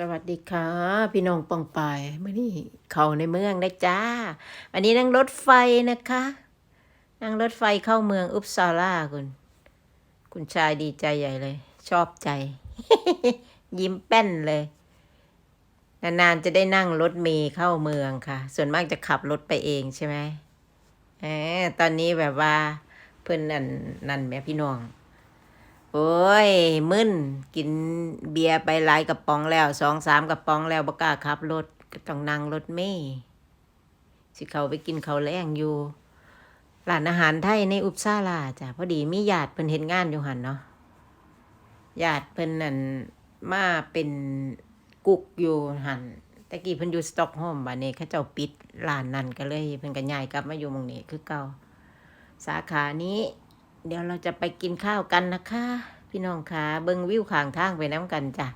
สวัสดีค่ะ พี่น้องปองปายมื่อนี้เข้าในเมืองได้จ้า วันนี้นั่งรถไฟนะคะ นั่งรถไฟเข้าเมืองอุปซาลาคุณ คุณชายดีใจใหญ่เลย ชอบใจ ยิ้มแป้นเลย นานๆจะได้นั่งรถเมล์เข้าเมืองค่ะ ส่วนมากจะขับรถไปเองใช่ไหมอตอนนี้แบบว่าเพื่อนนั่นนั่นแม่พี่น้อง โอ้ย มึนกินเบียร์ไปหลายกระป๋องแล้วสองสามกระป๋องแล้วบกล้าขับรถก็ต้องนั่งรถเมล์สิเขาไปกินเขาแรงอยู่ร้านอาหารไทยในอุปซาลาจ้ะพอดีมีญาติเพิ่นเห็นงานอยู่หันเนาะญาติเพิ่นนั่นมาเป็นกุกอยู่หันตะกี้เพิ่นอยู่สต็อกโฮล์มบัดนี้เขาเจ้าปิดร้านนั่นก็เลยเพิ่นก็ย้ายกลับมาอยู่มองนี้คือเก่าสาขานี้ เดี๋ยวเราจะไปกินข้าวกันนะคะ พี่น้องคะเบิ้งวิวข้างทางไปน้ำกันจ้ะ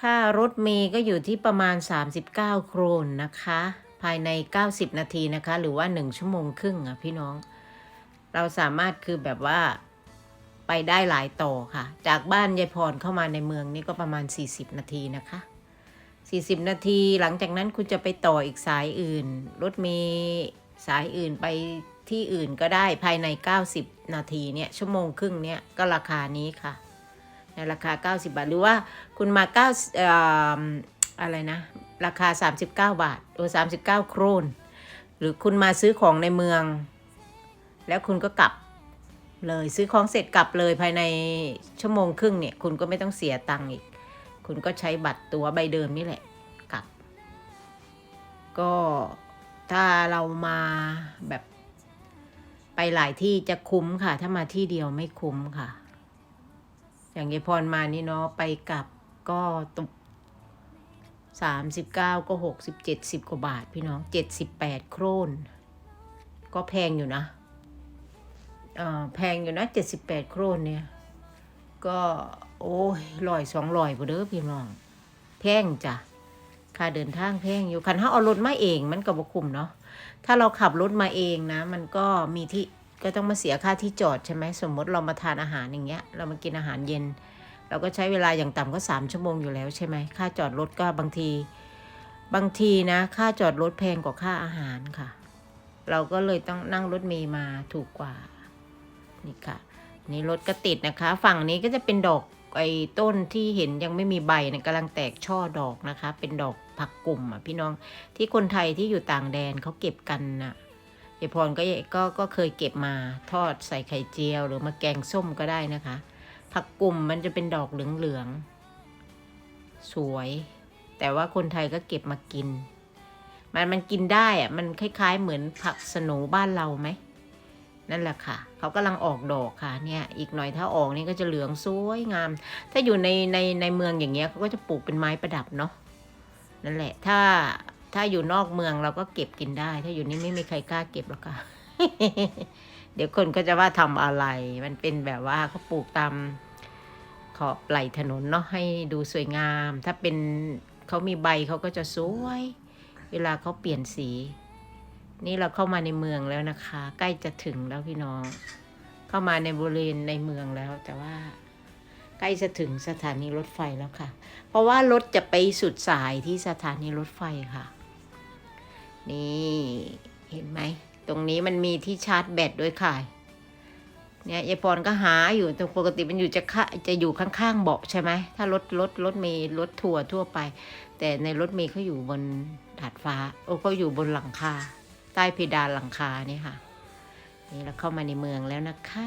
ค่ารถเมย์ก็อยู่ที่ประมาณ 39 โครนนะคะ ภายใน 90 นาทีนะคะ หรือว่า 1 ชั่วโมงครึ่งอะพี่น้อง เราสามารถคือแบบว่าไปได้หลายต่อค่ะ จากบ้านยายพรเข้ามาในเมืองนี่ก็ประมาณ 40 นาทีนะคะ 40 นาทีหลังจากนั้นคุณจะไปต่ออีกสายอื่น รถเมย์สายอื่นไปที่อื่นก็ได้ภายใน 90 นาทีเนี่ยชั่วโมงครึ่งเนี่ยก็ราคานี้ค่ะ ในราคา 90 บาท หรือว่าคุณมา9เอ่ออะไรนะ ราคา 39 บาทโอ้39 โครน หรือคุณมาซื้อของในเมือง แล้วคุณก็กลับเลยซื้อของเสร็จกลับเลยภายในชั่วโมงครึ่งเนี่ย คุณก็ไม่ต้องเสียตังค์อีก คุณก็ใช้บัตรตัวใบเดิมนี่แหละกลับ ก็ถ้าเรามาแบบไปหลายที่จะคุ้มค่ะ ถ้ามาที่เดียวไม่คุ้มค่ะ อย่างยายพรมานี่เนาะไปกลับก็ตกสามสิบเก้าก็หกสิบเจ็ดสิบกว่าบาทพี่น้องเจ็ดสิบแปดโครน ก็แพงอยู่นะเออแพงอยู่นะเจ็ดสิบแปดโครนเนี่ย ก็โอ้ยลอยสองลอยบ่เด้อพี่น้อง แพงจ้ะค่าเดินทางแพงอยู่คันถ้าเอารถมาเองมันก็บ่คุ้มเนาะถ้าเราขับรถมาเองนะ มันก็มีที่ ก็ต้องมาเสียค่าที่จอดใช่ไหมสมมติเรามาทานอาหารอย่างเงี้ย เรามากินอาหารเย็น เราก็ใช้เวลาอย่างต่ำก็สามชั่วโมงอยู่แล้วใช่ไหมค่าจอดรถก็บางที บางทีนะค่าจอดรถแพงกว่าค่าอาหารค่ะ เราก็เลยต้องนั่งรถเมย์มาถูกกว่านี่ค่ะ นี่รถก็ติดนะคะ ฝั่งนี้ก็จะเป็นดอกไอ้ต้นที่เห็นยังไม่มีใบนี่ยกำลังแตกช่อดอกนะคะ เป็นดอกผักกลุ่มอะพี่น้องที่คนไทยที่อยู่ต่างแดนเขาเก็บกันน่ะ ยายพรก็ก็ก็เคยเก็บมาทอดใส่ไข่เจียว หรือมาแกงส้มก็ได้นะคะ ผักกลุ่มมันจะเป็นดอกเหลืองๆสวย แต่ว่าคนไทยก็เก็บมากิน มันมันกินได้อะมันคล้าย ๆ เหมือนผักสนูบ้านเราไหมนั่นแหละค่ะ เขากำลังออกดอกค่ะเนี่ย อีกหน่อยถ้าออกนี่ก็จะเหลืองสวยงาม ถ้าอยู่ในในในเมืองอย่างเงี้ยเขาก็จะปลูกเป็นไม้ประดับเนาะนั่นแหละถ้า ถ้าอยู่นอกเมืองเราก็เก็บกินได้ ถ้าอยู่นี่ไม่มีใครกล้าเก็บหรอกค่ะ เดี๋ยวคนก็จะว่าทำอะไร มันเป็นแบบว่าเขาปลูกตามขอบไหลถนนเนาะให้ดูสวยงาม ถ้าเป็นเขามีใบเขาก็จะสวย เวลาเขาเปลี่ยนสี นี่เราเข้ามาในเมืองแล้วนะคะ ใกล้จะถึงแล้วพี่น้อง เข้ามาในบริเวณในเมืองแล้ว แต่ว่าใกล้จะถึงสถานีรถไฟแล้วค่ะ เพราะว่ารถจะไปสุดสายที่สถานีรถไฟค่ะ นี่เห็นไหม ตรงนี้มันมีที่ชาร์จแบตด้วยค่ะ เนี่ยยายพรก็หาอยู่แต่ปกติมันอยู่จะค่ะจะอยู่ข้างๆเบาะใช่ไหม ถ้ารถรถรถเมล์รถทัวร์ทั่วไป แต่ในรถเมล์เขาอยู่บนดาดฟ้า โอ้เขาอยู่บนหลังคา ใต้เพดานหลังคานี่ค่ะ นี่เราเข้ามาในเมืองแล้วนะคะ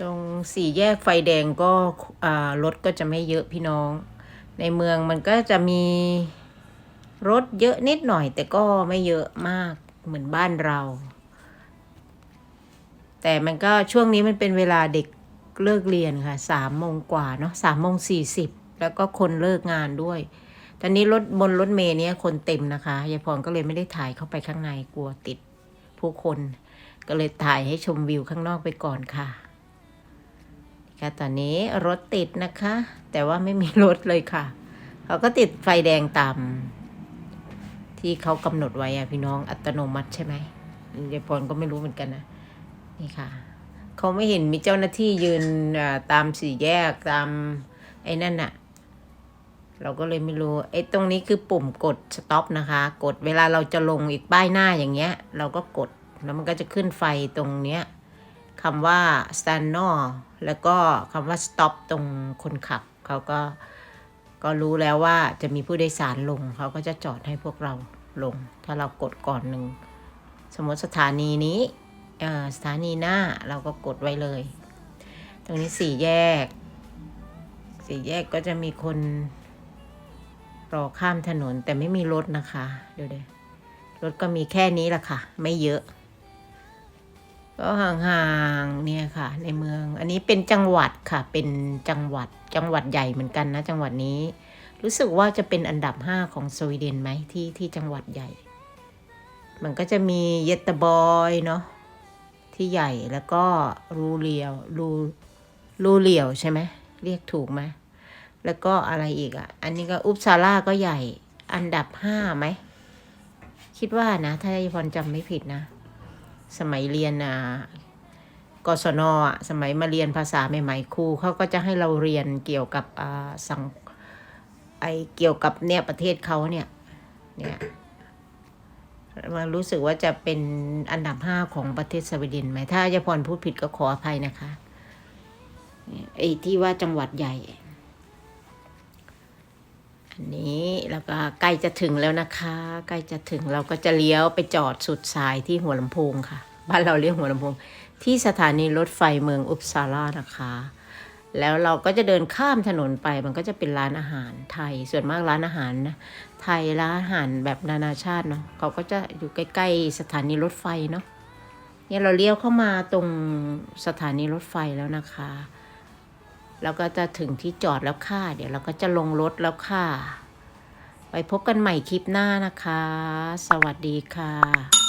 ตรงสี่แยกไฟแดงก็รถก็จะไม่เยอะพี่น้อง ในเมืองมันก็จะมี รถเยอะนิดหน่อย แต่ก็ไม่เยอะมากเหมือนบ้านเรา แต่มันก็ช่วงนี้มันเป็นเวลาเด็กเลิกเรียนค่ะสามโมงกว่าเนาะสามโมงสี่สิบแล้วก็คนเลิกงานด้วยตอนนี้รถบนรถเมล์เนี้ยคนเต็มนะคะยายพรก็เลยไม่ได้ถ่ายเข้าไปข้างในกลัวติดผู้คน ก็เลยถ่ายให้ชมวิวข้างนอกไปก่อนค่ะค่ะตอนนี้รถติดนะคะ แต่ว่าไม่มีรถเลยค่ะ เขาก็ติดไฟแดงตาม ที่เขากำหนดไว้อะพี่น้องอัตโนมัติใช่ไหมยายพรก็ไม่รู้เหมือนกันนะนี่ค่ะเขาไม่เห็นมีเจ้าหน้าที่ยืนตามสี่แยกตามไอ้นั่นน่ะเราก็เลยไม่รู้ไอ้ตรงนี้คือปุ่มกด stop นะคะ กดเวลาเราจะลงอีกป้ายหน้าอย่างเงี้ย เราก็กดแล้วมันก็จะขึ้นไฟตรงเนี้ยคำว่า stand n o แล้วก็คำว่า stop ตรงคนขับเขาก็ ก็รู้แล้วว่าจะมีผู้โดยสารลง เขาก็จะจอดให้พวกเราลง ถ้าเรากดก่อนหนึ่ง สมมติสถานีนี้สถานีหน้าเราก็กดไว้เลย ตรงนี้สี่แยก สี่แยกก็จะมีคนรอข้ามถนนแต่ไม่มีรถนะคะเดี๋ยวเดี๋ยวรถก็มีแค่นี้แหละค่ะ ไม่เยอะ ก็ห่างๆเนี่ยค่ะ ในเมือง อันนี้เป็นจังหวัดค่ะ เป็นจังหวัด จังหวัดใหญ่เหมือนกันนะ จังหวัดนี้ รู้สึกว่าจะเป็นอันดับห้าของสวีเดนไหมที่ที่จังหวัดใหญ่ มันก็จะมีเยตบอยเนาะที่ใหญ่แล้วก็รูเลียวรูรูเหลียวใช่ไหมเรียกถูกไหมแล้วก็อะไรอีกอะ อันนี้ก็อุปซาร่าก็ใหญ่ อันดับห้าไหม คิดว่านะ ถ้ายายพรจำไม่ผิดนะ สมัยเรียนอ่า กศนอะสมัยมาเรียนภาษาใหม่ๆครูเขาก็จะให้เราเรียนเกี่ยวกับอ่าสังไอเกี่ยวกับเนี่ยประเทศเขาเนี่ยเนี่ยมันรู้สึกว่าจะเป็นอันดับห้าของประเทศสวีเดนไหมถ้ายาพรพูดผิดก็ขออภัยนะคะเนี่ยไอที่ว่าจังหวัดใหญ่ อันนี้แล้วก็ใกล้จะถึงแล้วนะคะ ใกล้จะถึงเราก็จะเลี้ยวไปจอดสุดสายที่หัวลำโพงค่ะ บ้านเราเรียกหัวลำโพงที่สถานีรถไฟเมืองอุปซาร่านะคะ แล้วเราก็จะเดินข้ามถนนไปมันก็จะเป็นร้านอาหารไทย ส่วนมากร้านอาหารนะไทยร้านอาหารแบบนานาชาติเนาะเขาก็จะอยู่ใกล้ๆสถานีรถไฟเนาะเนี่ยเราเลี้ยวเข้ามาตรงสถานีรถไฟแล้วนะคะแล้วก็จะถึงที่จอดแล้วค่ะ เดี๋ยวเราก็จะลงรถแล้วค่ะ ไปพบกันใหม่คลิปหน้านะคะ สวัสดีค่ะ